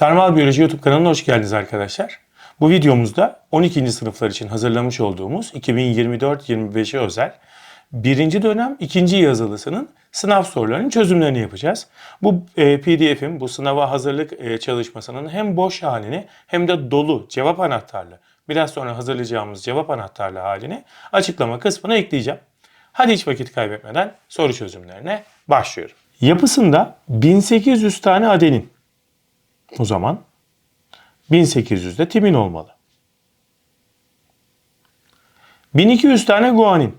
Sarmal Biyoloji YouTube kanalına hoş geldiniz arkadaşlar. Bu videomuzda 12. sınıflar için hazırlamış olduğumuz 2024-25'e özel birinci dönem ikinci yazılısının sınav sorularının çözümlerini yapacağız. Bu e, PDF'im, bu sınava hazırlık e, çalışmasının hem boş halini hem de dolu cevap anahtarlı, biraz sonra hazırlayacağımız cevap anahtarlı halini açıklama kısmına ekleyeceğim. Hadi hiç vakit kaybetmeden soru çözümlerine başlıyorum. Yapısında 1800 tane adenin o zaman 1800'de timin olmalı. 1200 tane guanin.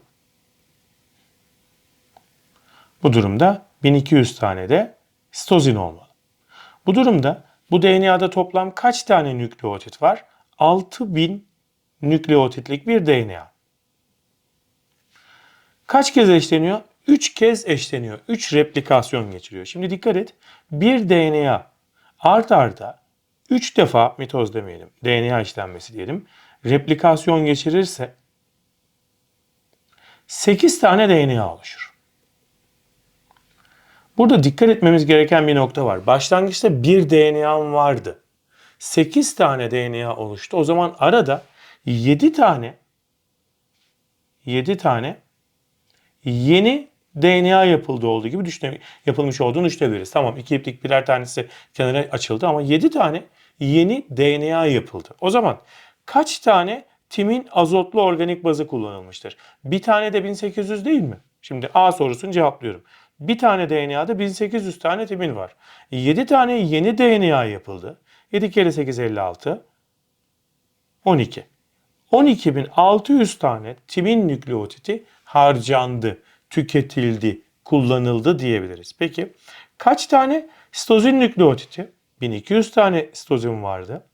Bu durumda 1200 tane de sitozin olmalı. Bu durumda bu DNA'da toplam kaç tane nükleotit var? 6000 nükleotitlik bir DNA. Kaç kez eşleniyor? 3 kez eşleniyor. 3 replikasyon geçiriyor. Şimdi dikkat et. Bir DNA art arda 3 defa mitoz demeyelim. DNA işlenmesi diyelim. Replikasyon geçirirse 8 tane DNA oluşur. Burada dikkat etmemiz gereken bir nokta var. Başlangıçta bir DNA'm vardı. 8 tane DNA oluştu. O zaman arada 7 tane 7 tane yeni DNA yapıldı olduğu gibi düşüne, yapılmış olduğunu düşünebiliriz. Tamam iki iplik birer tanesi kenara açıldı ama 7 tane yeni DNA yapıldı. O zaman kaç tane timin azotlu organik bazı kullanılmıştır? Bir tane de 1800 değil mi? Şimdi A sorusunu cevaplıyorum. Bir tane DNA'da 1800 tane timin var. 7 tane yeni DNA yapıldı. 7 kere 8 56. 12. 12.600 tane timin nükleotiti harcandı, tüketildi, kullanıldı diyebiliriz. Peki kaç tane sitozin nükleotiti? 1200 tane sitozin vardı.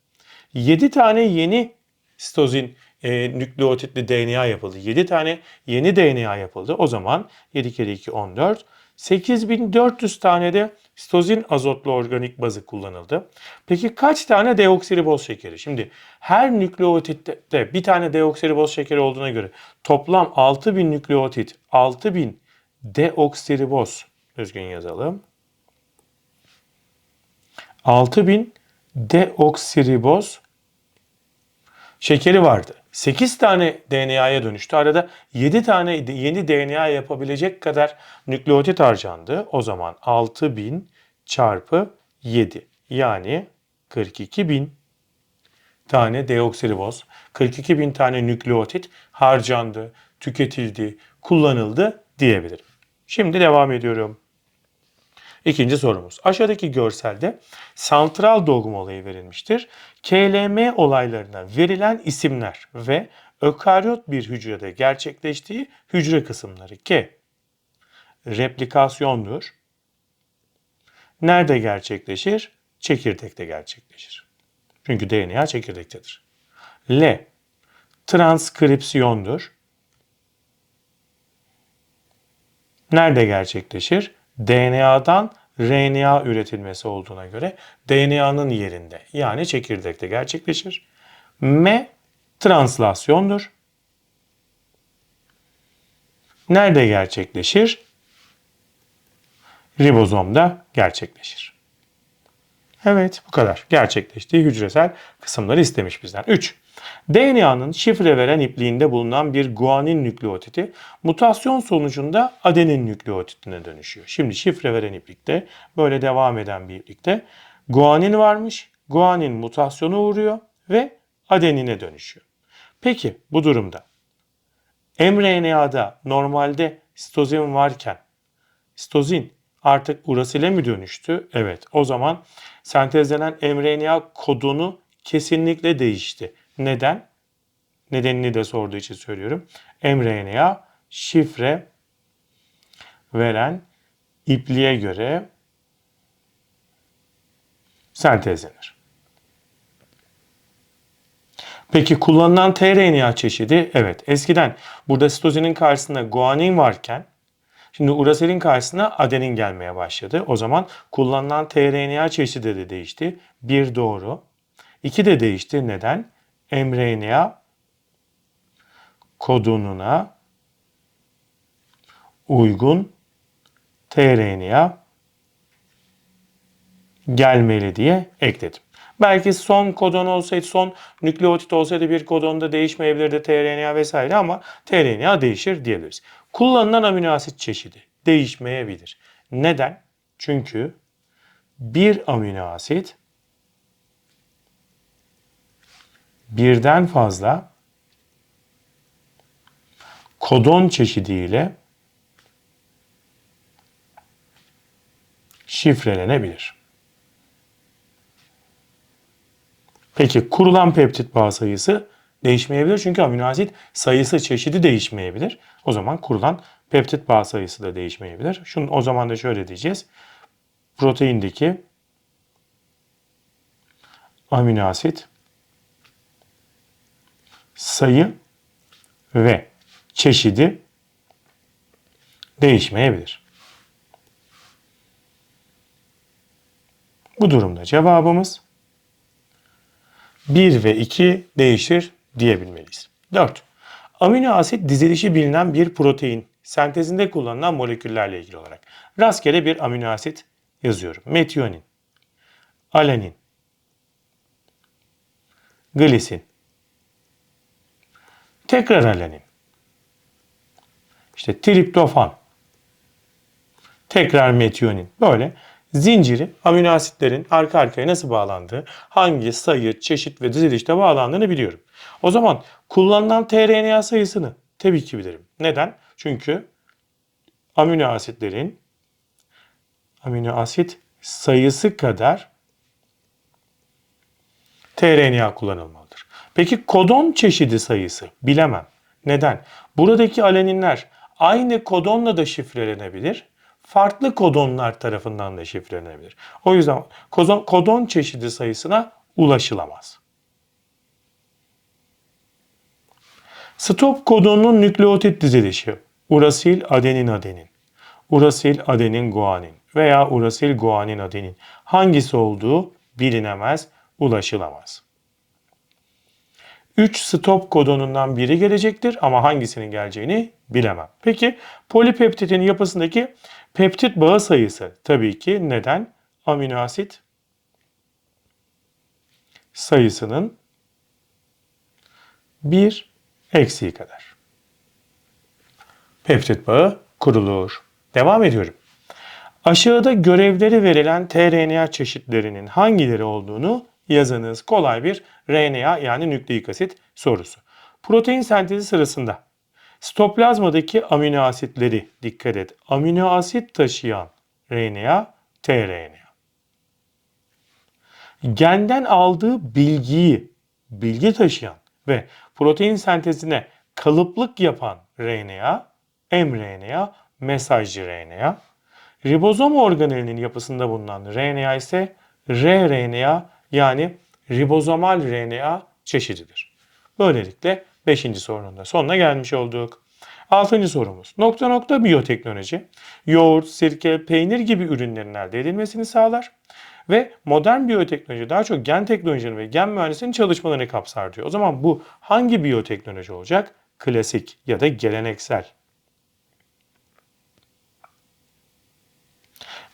7 tane yeni sitozin e, nükleotitli DNA yapıldı. 7 tane yeni DNA yapıldı. O zaman 7 kere 2 14. 8400 tane de sitozin azotlu organik bazı kullanıldı. Peki kaç tane deoksiriboz şekeri? Şimdi her nükleotitte bir tane deoksiriboz şekeri olduğuna göre toplam 6000 nükleotit, 6000 deoksiriboz düzgün yazalım. 6000 deoksiriboz şekeri vardı. 8 tane DNA'ya dönüştü. Arada 7 tane yeni DNA yapabilecek kadar nükleotit harcandı. O zaman 6000 çarpı 7 yani 42000 tane deoksiriboz, 42000 tane nükleotit harcandı, tüketildi, kullanıldı diyebilirim. Şimdi devam ediyorum. İkinci sorumuz. Aşağıdaki görselde santral dogma olayı verilmiştir. KLM olaylarına verilen isimler ve ökaryot bir hücrede gerçekleştiği hücre kısımları K. Replikasyondur. Nerede gerçekleşir? Çekirdekte gerçekleşir. Çünkü DNA çekirdektedir. L. Transkripsiyondur. Nerede gerçekleşir? DNA'dan RNA üretilmesi olduğuna göre DNA'nın yerinde yani çekirdekte gerçekleşir. M translasyondur. Nerede gerçekleşir? Ribozomda gerçekleşir. Evet bu kadar. Gerçekleştiği hücresel kısımları istemiş bizden. 3. DNA'nın şifre veren ipliğinde bulunan bir guanin nükleotidi mutasyon sonucunda adenin nükleotidine dönüşüyor. Şimdi şifre veren iplikte böyle devam eden bir iplikte guanin varmış. Guanin mutasyona uğruyor ve adenine dönüşüyor. Peki bu durumda mRNA'da normalde sitozin varken sitozin artık urasile mi dönüştü? Evet. O zaman sentezlenen mRNA kodunu kesinlikle değişti. Neden? Nedenini de sorduğu için söylüyorum. mRNA şifre veren ipliğe göre sentezlenir. Peki kullanılan tRNA çeşidi? Evet eskiden burada sitozinin karşısında guanin varken Şimdi uraselin karşısına adenin gelmeye başladı. O zaman kullanılan tRNA çeşidi de değişti. Bir doğru. İki de değişti. Neden? mRNA kodonuna uygun tRNA gelmeli diye ekledim. Belki son kodon olsaydı, son nükleotit olsaydı bir kodonda değişmeyebilirdi tRNA vesaire ama tRNA değişir diyebiliriz. Kullanılan amino asit çeşidi değişmeyebilir. Neden? Çünkü bir amino asit birden fazla kodon çeşidiyle şifrelenebilir. Peki kurulan peptit bağ sayısı değişmeyebilir çünkü amino asit sayısı çeşidi değişmeyebilir. O zaman kurulan peptit bağ sayısı da değişmeyebilir. Şunu o zaman da şöyle diyeceğiz. Proteindeki amino asit sayı ve çeşidi değişmeyebilir. Bu durumda cevabımız 1 ve 2 değişir diyebilmeliyiz. 4. Amino asit dizilişi bilinen bir protein sentezinde kullanılan moleküllerle ilgili olarak rastgele bir amino asit yazıyorum. Metiyonin, alanin, glisin, tekrar alanin, işte triptofan, tekrar metiyonin böyle zinciri amino asitlerin arka arkaya nasıl bağlandığı, hangi sayı, çeşit ve dizilişte bağlandığını biliyorum. O zaman kullanılan tRNA sayısını tabii ki bilirim. Neden? Çünkü amino asitlerin amino asit sayısı kadar tRNA kullanılmalıdır. Peki kodon çeşidi sayısı bilemem. Neden? Buradaki aleninler aynı kodonla da şifrelenebilir farklı kodonlar tarafından da şifrelenebilir. O yüzden kodon, kodon çeşidi sayısına ulaşılamaz. Stop kodonunun nükleotit dizilişi urasil adenin adenin, urasil adenin guanin veya urasil guanin adenin hangisi olduğu bilinemez, ulaşılamaz. 3 stop kodonundan biri gelecektir ama hangisinin geleceğini bilemem. Peki polipeptidin yapısındaki peptit bağı sayısı tabii ki neden? Amino asit sayısının bir eksiği kadar. Peptit bağı kurulur. Devam ediyorum. Aşağıda görevleri verilen tRNA çeşitlerinin hangileri olduğunu yazınız. Kolay bir RNA yani nükleik asit sorusu. Protein sentezi sırasında stoplazmadaki amino asitleri dikkat et. Amino asit taşıyan RNA, tRNA. Genden aldığı bilgiyi, bilgi taşıyan ve protein sentezine kalıplık yapan RNA, mRNA, mesajcı RNA. Ribozom organelinin yapısında bulunan RNA ise rRNA yani ribozomal RNA çeşididir. Böylelikle 5. sorunun da sonuna gelmiş olduk. 6. sorumuz. Nokta nokta biyoteknoloji, yoğurt, sirke, peynir gibi ürünlerin elde edilmesini sağlar. Ve modern biyoteknoloji daha çok gen teknolojinin ve gen mühendisliğinin çalışmalarını kapsar diyor. O zaman bu hangi biyoteknoloji olacak? Klasik ya da geleneksel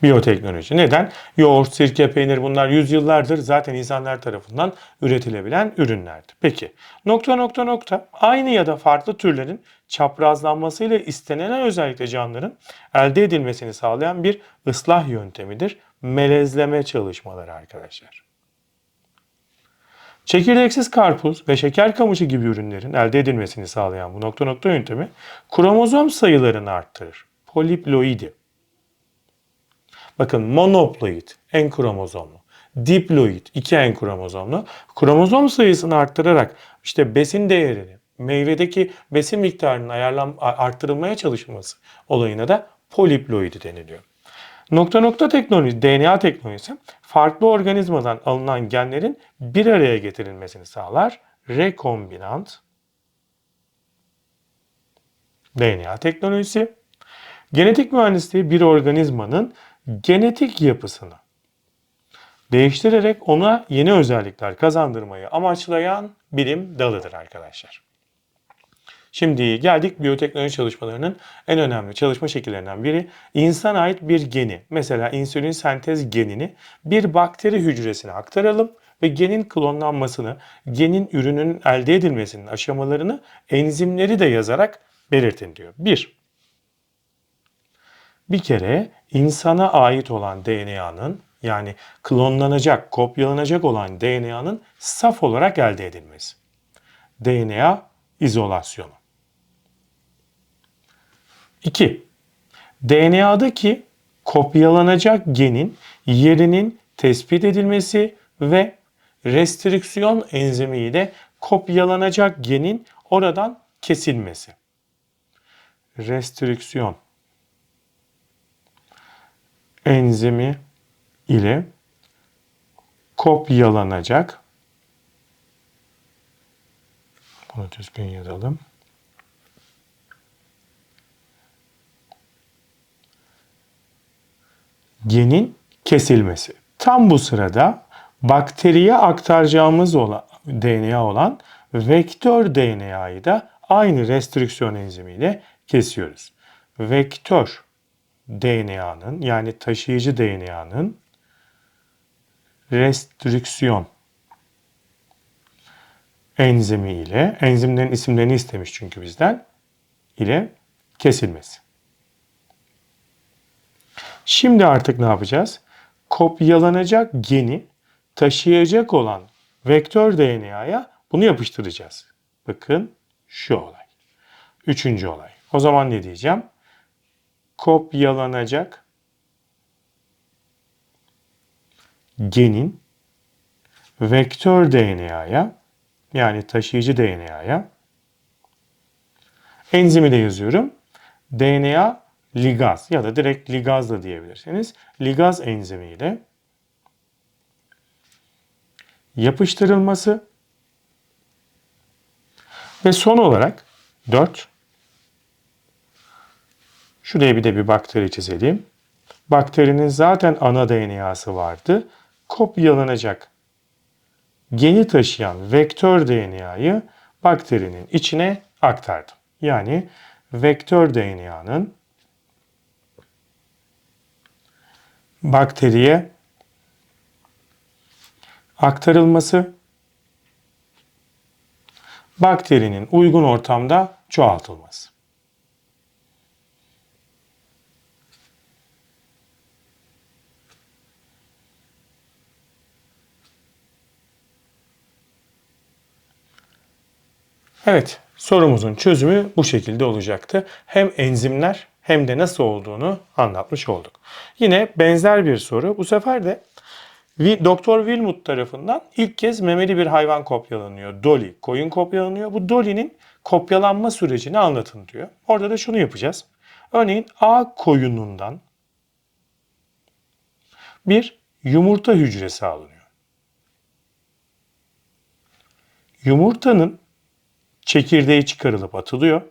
biyoteknoloji. Neden? Yoğurt, sirke, peynir bunlar yüzyıllardır zaten insanlar tarafından üretilebilen ürünlerdi. Peki nokta nokta nokta aynı ya da farklı türlerin çaprazlanmasıyla istenilen özellikle canlıların elde edilmesini sağlayan bir ıslah yöntemidir. Melezleme çalışmaları arkadaşlar. Çekirdeksiz karpuz ve şeker kamışı gibi ürünlerin elde edilmesini sağlayan bu nokta nokta yöntemi kromozom sayılarını arttırır. Poliploidi Bakın monoploid en kromozomlu. Diploid iki en kromozomlu. Kromozom sayısını arttırarak işte besin değerini, meyvedeki besin miktarının ayarlan arttırılmaya çalışılması olayına da poliploidi deniliyor. Nokta nokta teknoloji, DNA teknolojisi farklı organizmadan alınan genlerin bir araya getirilmesini sağlar. Rekombinant DNA teknolojisi. Genetik mühendisliği bir organizmanın genetik yapısını değiştirerek ona yeni özellikler kazandırmayı amaçlayan bilim dalıdır arkadaşlar. Şimdi geldik biyoteknoloji çalışmalarının en önemli çalışma şekillerinden biri insana ait bir geni mesela insülin sentez genini bir bakteri hücresine aktaralım ve genin klonlanmasını, genin ürünün elde edilmesinin aşamalarını enzimleri de yazarak belirtin diyor. 1. Bir kere insana ait olan DNA'nın yani klonlanacak, kopyalanacak olan DNA'nın saf olarak elde edilmesi. DNA izolasyonu. 2. DNA'daki kopyalanacak genin yerinin tespit edilmesi ve restrüksiyon enzimiyle kopyalanacak genin oradan kesilmesi. Restrüksiyon enzimi ile kopyalanacak bunu düzgün yazalım. genin kesilmesi. Tam bu sırada bakteriye aktaracağımız olan, DNA olan vektör DNA'yı da aynı restrüksiyon enzimiyle kesiyoruz. Vektör DNA'nın yani taşıyıcı DNA'nın restrüksiyon enzimi ile enzimlerin isimlerini istemiş çünkü bizden ile kesilmesi. Şimdi artık ne yapacağız? Kopyalanacak geni taşıyacak olan vektör DNA'ya bunu yapıştıracağız. Bakın şu olay. Üçüncü olay. O zaman ne diyeceğim? Kopyalanacak genin vektör DNA'ya yani taşıyıcı DNA'ya enzimi de yazıyorum. DNA ligaz ya da direkt ligaz da diyebilirsiniz. Ligaz enzimiyle yapıştırılması ve son olarak 4 Şuraya bir de bir bakteri çizelim. Bakterinin zaten ana DNA'sı vardı. Kopyalanacak geni taşıyan vektör DNA'yı bakterinin içine aktardım. Yani vektör DNA'nın bakteriye aktarılması bakterinin uygun ortamda çoğaltılması. Evet, sorumuzun çözümü bu şekilde olacaktı. Hem enzimler hem de nasıl olduğunu anlatmış olduk. Yine benzer bir soru. Bu sefer de Doktor Wilmut tarafından ilk kez memeli bir hayvan kopyalanıyor. Dolly, koyun kopyalanıyor. Bu Dolly'nin kopyalanma sürecini anlatın diyor. Orada da şunu yapacağız. Örneğin A koyunundan bir yumurta hücresi alınıyor. Yumurtanın çekirdeği çıkarılıp atılıyor.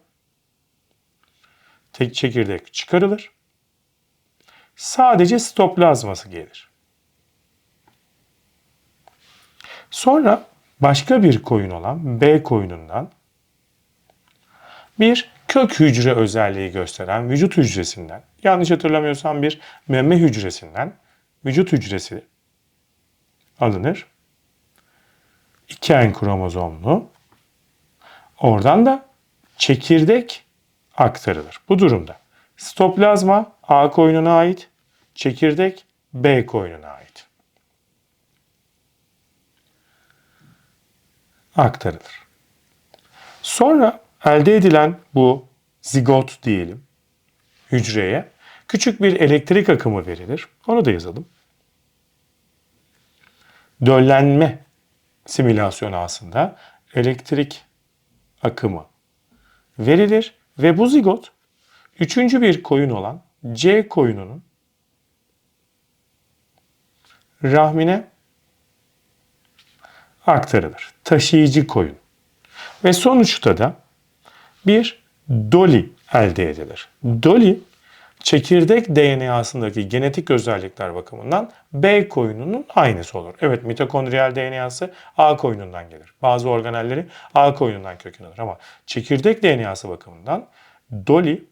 Tek çekirdek çıkarılır. Sadece sitoplazması gelir. Sonra başka bir koyun olan B koyunundan bir kök hücre özelliği gösteren vücut hücresinden, yanlış hatırlamıyorsam bir meme hücresinden vücut hücresi alınır. İki en kromozomlu. Oradan da çekirdek aktarılır. Bu durumda stoplazma A koyununa ait, çekirdek B koyununa ait. Aktarılır. Sonra elde edilen bu zigot diyelim hücreye küçük bir elektrik akımı verilir. Onu da yazalım. Döllenme simülasyonu aslında elektrik akımı verilir ve bu zigot üçüncü bir koyun olan C koyununun rahmine aktarılır. Taşıyıcı koyun. Ve sonuçta da bir doli elde edilir. Doli çekirdek DNA'sındaki genetik özellikler bakımından B koyununun aynısı olur. Evet mitokondriyal DNA'sı A koyunundan gelir. Bazı organelleri A koyunundan köken alır ama çekirdek DNA'sı bakımından Dolly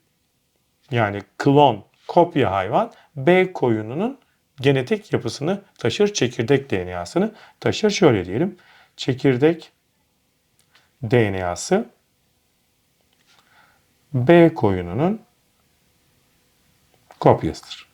yani klon, kopya hayvan B koyununun genetik yapısını taşır, çekirdek DNA'sını taşır. Şöyle diyelim. Çekirdek DNA'sı B koyununun kopyasıdır.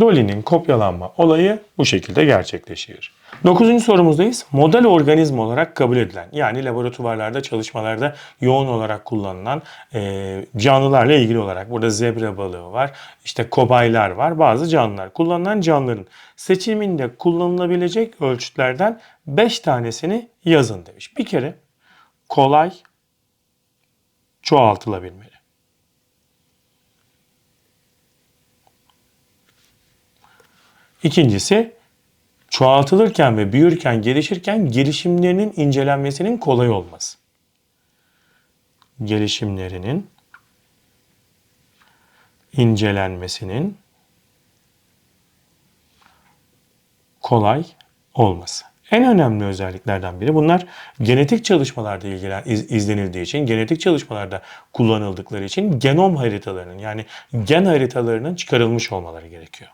Dolly'nin kopyalanma olayı bu şekilde gerçekleşir. Dokuzuncu sorumuzdayız. Model organizma olarak kabul edilen yani laboratuvarlarda çalışmalarda yoğun olarak kullanılan e, canlılarla ilgili olarak burada zebra balığı var, işte kobaylar var, bazı canlılar. Kullanılan canlıların seçiminde kullanılabilecek ölçütlerden 5 tanesini yazın demiş. Bir kere kolay çoğaltılabilmeli. İkincisi çoğaltılırken ve büyürken, gelişirken gelişimlerinin incelenmesinin kolay olması. Gelişimlerinin incelenmesinin kolay olması. En önemli özelliklerden biri bunlar genetik çalışmalarda ilgilen, iz, izlenildiği için, genetik çalışmalarda kullanıldıkları için genom haritalarının yani gen haritalarının çıkarılmış olmaları gerekiyor.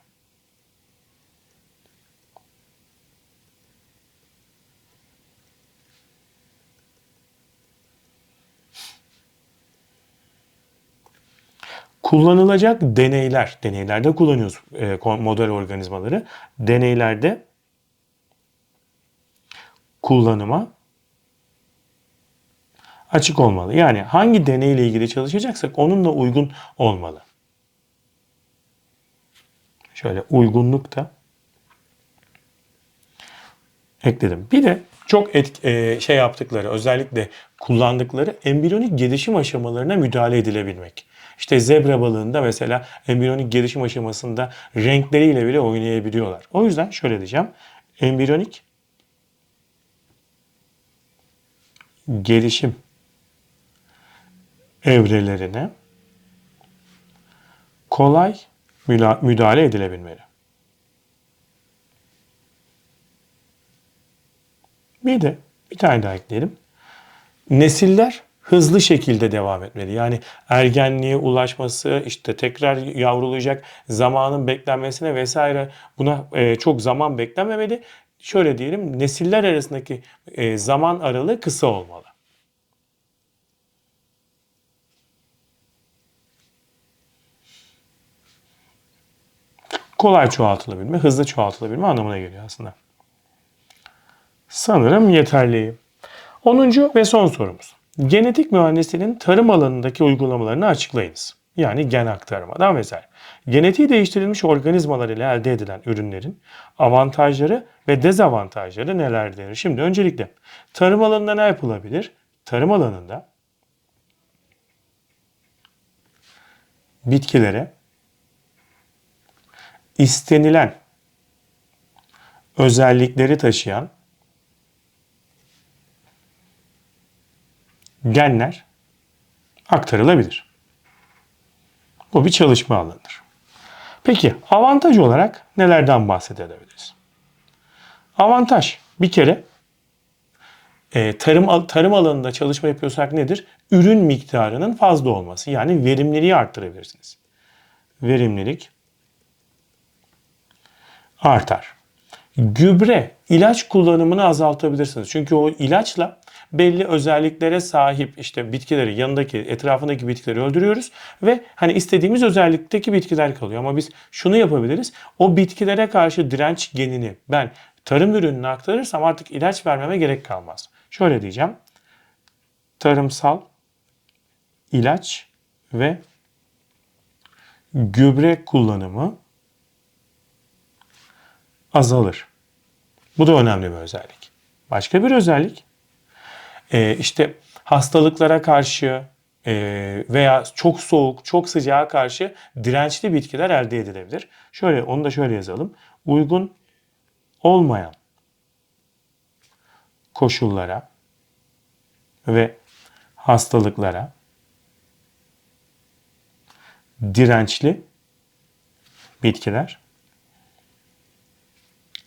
Kullanılacak deneyler, deneylerde kullanıyoruz e, model organizmaları. Deneylerde kullanıma açık olmalı. Yani hangi deneyle ilgili çalışacaksak onunla uygun olmalı. Şöyle uygunluk da ekledim. Bir de çok et, e, şey yaptıkları özellikle kullandıkları embriyonik gelişim aşamalarına müdahale edilebilmek. İşte zebra balığında mesela embriyonik gelişim aşamasında renkleriyle bile oynayabiliyorlar. O yüzden şöyle diyeceğim. Embriyonik gelişim evrelerine kolay müdahale edilebilmeli. Bir de bir tane daha ekleyelim. Nesiller hızlı şekilde devam etmeli. Yani ergenliğe ulaşması, işte tekrar yavrulayacak zamanın beklenmesine vesaire buna e, çok zaman beklenmemeli. Şöyle diyelim nesiller arasındaki e, zaman aralığı kısa olmalı. Kolay çoğaltılabilme, hızlı çoğaltılabilme anlamına geliyor aslında. Sanırım yeterli. 10. ve son sorumuz. Genetik mühendisliğinin tarım alanındaki uygulamalarını açıklayınız. Yani gen aktarmadan vesaire. Genetiği değiştirilmiş organizmalar ile elde edilen ürünlerin avantajları ve dezavantajları nelerdir? Şimdi öncelikle tarım alanında ne yapılabilir? Tarım alanında bitkilere istenilen özellikleri taşıyan genler aktarılabilir. Bu bir çalışma alanıdır. Peki avantaj olarak nelerden bahsedebiliriz? Avantaj bir kere e, tarım tarım alanında çalışma yapıyorsak nedir? Ürün miktarının fazla olması. Yani verimliliği arttırabilirsiniz. Verimlilik artar. Gübre, ilaç kullanımını azaltabilirsiniz. Çünkü o ilaçla belli özelliklere sahip işte bitkileri yanındaki etrafındaki bitkileri öldürüyoruz ve hani istediğimiz özellikteki bitkiler kalıyor. Ama biz şunu yapabiliriz. O bitkilere karşı direnç genini ben tarım ürününe aktarırsam artık ilaç vermeme gerek kalmaz. Şöyle diyeceğim. Tarımsal ilaç ve gübre kullanımı azalır. Bu da önemli bir özellik. Başka bir özellik e, işte hastalıklara karşı e, veya çok soğuk, çok sıcağa karşı dirençli bitkiler elde edilebilir. Şöyle onu da şöyle yazalım. Uygun olmayan koşullara ve hastalıklara dirençli bitkiler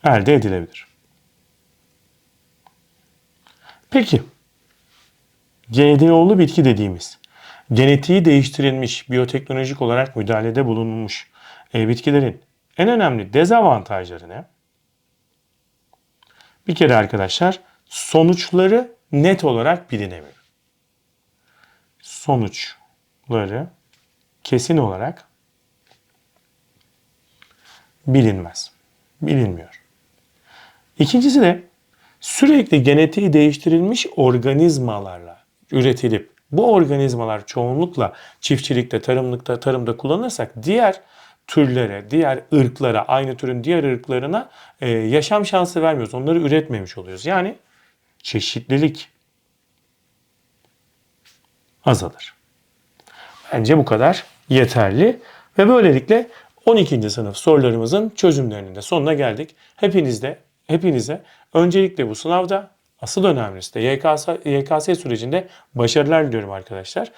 elde edilebilir. Peki GDO'lu bitki dediğimiz genetiği değiştirilmiş, biyoteknolojik olarak müdahalede bulunmuş e, bitkilerin en önemli dezavantajları ne? Bir kere arkadaşlar sonuçları net olarak bilinemiyor. Sonuçları kesin olarak bilinmez. Bilinmiyor. İkincisi de sürekli genetiği değiştirilmiş organizmalarla üretilip bu organizmalar çoğunlukla çiftçilikte, tarımlıkta, tarımda kullanırsak diğer türlere, diğer ırklara, aynı türün diğer ırklarına e, yaşam şansı vermiyoruz. Onları üretmemiş oluyoruz. Yani çeşitlilik azalır. Bence bu kadar yeterli ve böylelikle 12. sınıf sorularımızın çözümlerinin de sonuna geldik. Hepinizde hepinize öncelikle bu sınavda asıl önemlisi de YKS, YKS sürecinde başarılar diliyorum arkadaşlar.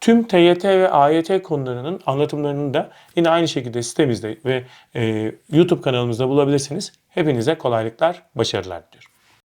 Tüm TYT ve AYT konularının anlatımlarını da yine aynı şekilde sitemizde ve e, YouTube kanalımızda bulabilirsiniz. Hepinize kolaylıklar, başarılar diliyorum.